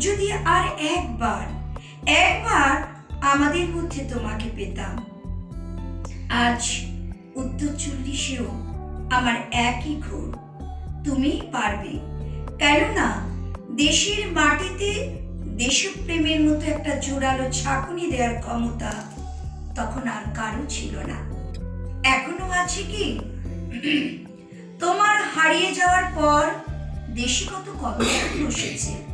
যদি আর একবার একবার আমাদের মধ্যে তোমাকে পেতাম। আজ উত্তর চল্লিশেও আমার একই ঘোর। তুমিই পারবে। কেননা দেশের মাটিতে দেশপ্রেমের মতো একটা জোরালো ঝাঁকুনি দেওয়ার ক্ষমতা তখন আর কারও ছিল না। এখনও আছে কি? তোমার হারিয়ে যাওয়ার পর দেশে কত কমিশন বসেছে।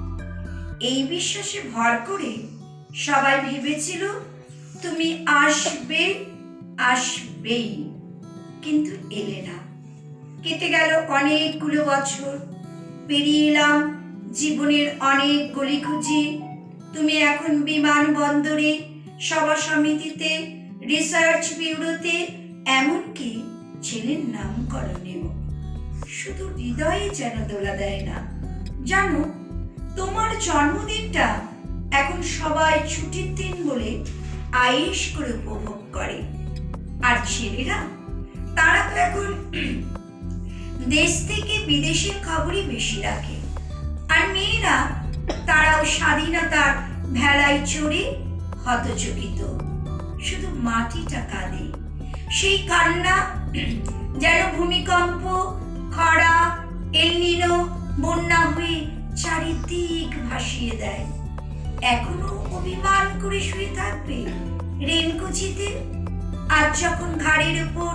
এই বিশ্বাসে ভর করে সবাই ভেবেছিল, তুমি আসবে, আসবেই। কিন্তু এলে না। কেটে গেল অনেকগুলো বছর। পেরিয়ে এলাম জীবনের অনেক গলি খুঁজি তুমি এখন বিমানবন্দরে, সভা সমিতিতে, রিসার্চ ব্যুরোতে এমনকি ছেলের নামকরণেও। শুধু হৃদয়ে যেন দোলা দেয় না, জানো তোমার জন্মদিনটা এখন সবাই ছুটির দিন বলে আয়েস করে উপভোগ করে। আর ছেলেরা, তারা তো এখন দেশ থেকে বিদেশের খবরই বেশি রাখে। আর মেয়েরা, তারাও স্বাধীনতার ভেলায় চড়ে হতচকিত। শুধু মাটিটা কাঁদে, সেই কান্না যেন ভূমিকম্প চারিদিক ভাসিয়ে দেয়। এখনও অভিমান করে শুয়ে থাকবে রেনকুচিতে। আজ যখন ঘাড়ের উপর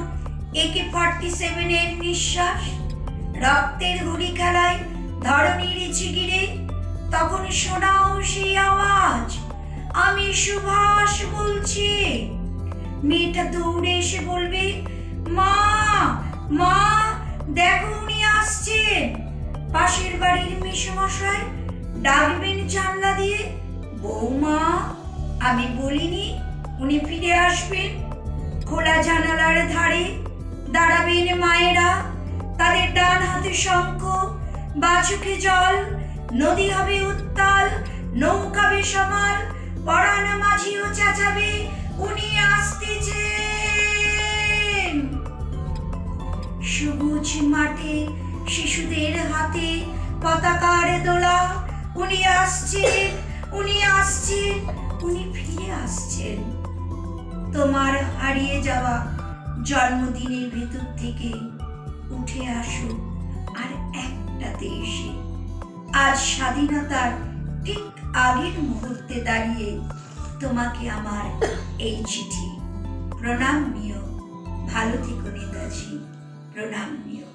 একে ফর্টি সেভেনের নিঃশ্বাস, রক্তের হুড়ি খেলায় ধরনীর চিগিরে তখন শোনাও সেই আওয়াজ, আমি সুভাষ বলছি। মেয়েটা দৌড়ে এসে বলবে, মা মা, দেখো উনি আসছেন। পাশের বাড়ির মেসমশাই ডাকবেন জানলা দিয়ে, বৌমা, আমি বলিনি উনি ফিরে আসবেন। খোলা জানালার ধারে দাঁড়াবেন মায়েরা। তাদের ডান হাতে শঙ্খ, বা চোখে জল। নদী হবে উত্তাল নৌকাবে সমাল পরাণ মাঝিও চেঁচাবে, উনি আসতেছেন। সবুজ মাঠে শিশুদের হাতে পতাকার দোলা। উনি আসছেন উনি আসছেন, উনি ফিরে আসছেন। তোমার হারিয়ে যাওয়া জন্মদিনের ভেতর থেকে উঠে আসো আর একটাতে এসে। আজ স্বাধীনতার ঠিক আগের মুহূর্তে দাঁড়িয়ে তোমাকে আমার এই চিঠি। প্রণাম নিও ভালো থেকো নেতাজি। প্রণাম নিও